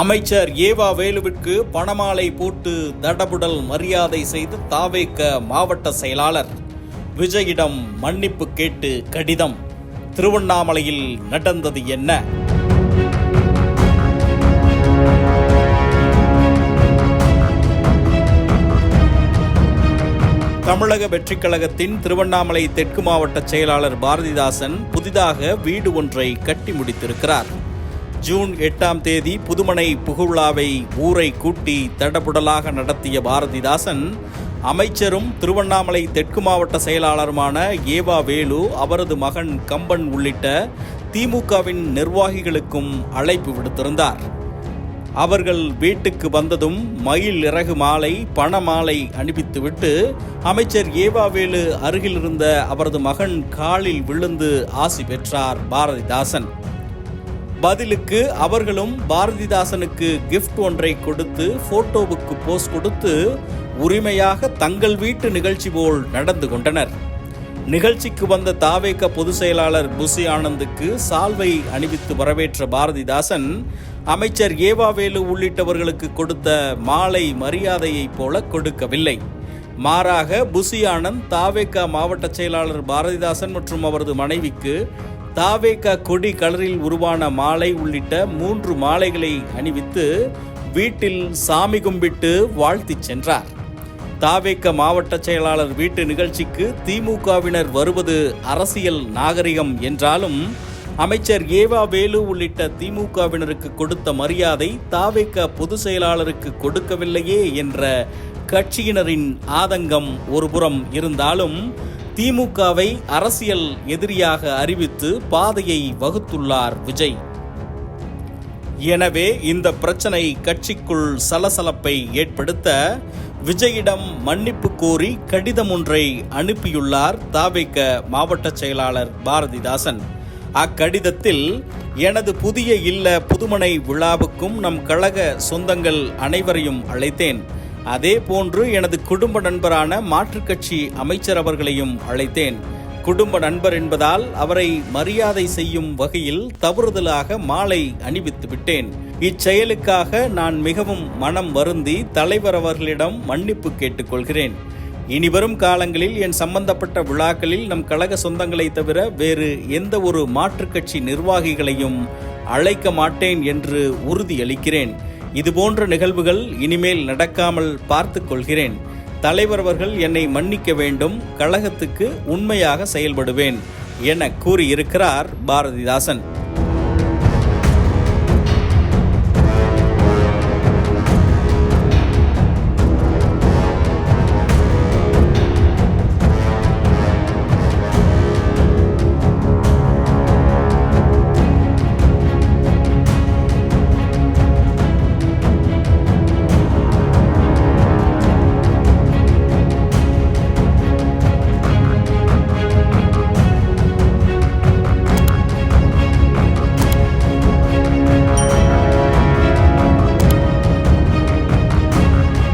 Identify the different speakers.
Speaker 1: அமைச்சர் ஏவா வேலுவிற்கு பணமாலை போட்டு தடபுடல் மரியாதை செய்து தாவேக்க மாவட்ட செயலாளர். விஜயிடம் மன்னிப்பு கேட்டு கடிதம். திருவண்ணாமலையில் நடந்தது என்ன? தமிழக வெற்றிக் கழகத்தின் திருவண்ணாமலை தெற்கு மாவட்ட செயலாளர் பாரதிதாசன் புதிதாக வீடு ஒன்றை கட்டி முடித்திருக்கிறார். ஜூன் எட்டாம் தேதி புதுமனை புகுவிழாவை ஊரை கூட்டி தடபுடலாக நடத்திய பாரதிதாசன் அமைச்சரும் திருவண்ணாமலை தெற்கு மாவட்ட செயலாளருமான ஏவா வேலு அவரது மகன் கம்பன் உள்ளிட்ட திமுகவின் நிர்வாகிகளுக்கும் அழைப்பு விடுத்திருந்தார். அவர்கள் வீட்டுக்கு வந்ததும் மயில் இறகு மாலை பண மாலை அனுப்பித்துவிட்டு அமைச்சர் ஏவாவேலு அருகில் இருந்த அவரது மகன் காலில் விழுந்து ஆசி பெற்றார் பாரதிதாசன். பதிலுக்கு அவர்களும் பாரதிதாசனுக்கு கிஃப்ட் ஒன்றை கொடுத்து போட்டோவுக்கு போஸ் கொடுத்து உரிமையாக தங்கள் வீட்டு நிகழ்ச்சி போல் நடந்து கொண்டனர். நிகழ்ச்சிக்கு வந்த தாவேக பொதுச் செயலாளர் புசி ஆனந்துக்கு சால்வை அணிவித்து வரவேற்ற பாரதிதாசன் அமைச்சர் ஏவாவேலு உள்ளிட்டவர்களுக்கு கொடுத்த மாலை மரியாதையைப் போல கொடுக்கவில்லை. மாறாக புசி ஆனந்த் தாவேகா மாவட்ட செயலாளர் பாரதிதாசன் மற்றும் அவரது மனைவிக்கு தாவேக கொடி கலரில் உருவான மாலை உள்ளிட்ட மூன்று மாலைகளை அணிவித்து வீட்டில் சாமி கும்பிட்டு வாழ்த்திச் சென்றார். தாவேக்க மாவட்ட செயலாளர் வீட்டு நிகழ்ச்சிக்கு திமுகவினர் வருவது அரசியல் நாகரிகம் என்றாலும் அமைச்சர் ஏவா வேலு உள்ளிட்ட திமுகவினருக்கு கொடுத்த மரியாதை தாவேக்க பொதுச் செயலாளருக்கு கொடுக்கவில்லையே என்ற கட்சியினரின் ஆதங்கம் ஒருபுறம் இருந்தாலும் திமுகவை அரசியல் எதிரியாக அறிவித்து பாதையை வகுத்துள்ளார் விஜய். எனவே இந்த பிரச்சனை கட்சிக்குள் சலசலப்பை ஏற்படுத்த விஜயிடம் மன்னிப்பு கோரி கடிதம் ஒன்றை அனுப்பியுள்ளார் தாவேக்க மாவட்ட செயலாளர் பாரதிதாசன். அக்கடிதத்தில் எனது புதிய இல்ல புதுமனை விழாவுக்கும் நம் கழக சொந்தங்கள் அனைவரையும் அழைத்தேன். அதே போன்று எனது குடும்ப நண்பரான மாற்றுக் கட்சி அமைச்சர் அவர்களையும் அழைத்தேன். குடும்ப நண்பர் என்பதால் அவரை மரியாதை செய்யும் வகையில் தவறுதலாக மாலை அணிவித்து விட்டேன். இச்செயலுக்காக நான் மிகவும் மனம் வருந்தி தலைவர் அவர்களிடம் மன்னிப்பு கேட்டுக்கொள்கிறேன். இனிவரும் காலங்களில் என் சம்பந்தப்பட்ட விழாக்களில் நம் கழக சொந்தங்களை தவிர வேறு எந்த ஒரு மாற்றுக்கட்சி நிர்வாகிகளையும் அழைக்க மாட்டேன் என்று உறுதியளிக்கிறேன். இதுபோன்ற நிகழ்வுகள் இனிமேல் நடக்காமல் பார்த்து கொள்கிறேன். தலைவர் அவர்கள் என்னை மன்னிக்க வேண்டும் கழகத்துக்கு உண்மையாக செயல்படுவேன் என கூறியிருக்கிறார் பாரதிதாசன்.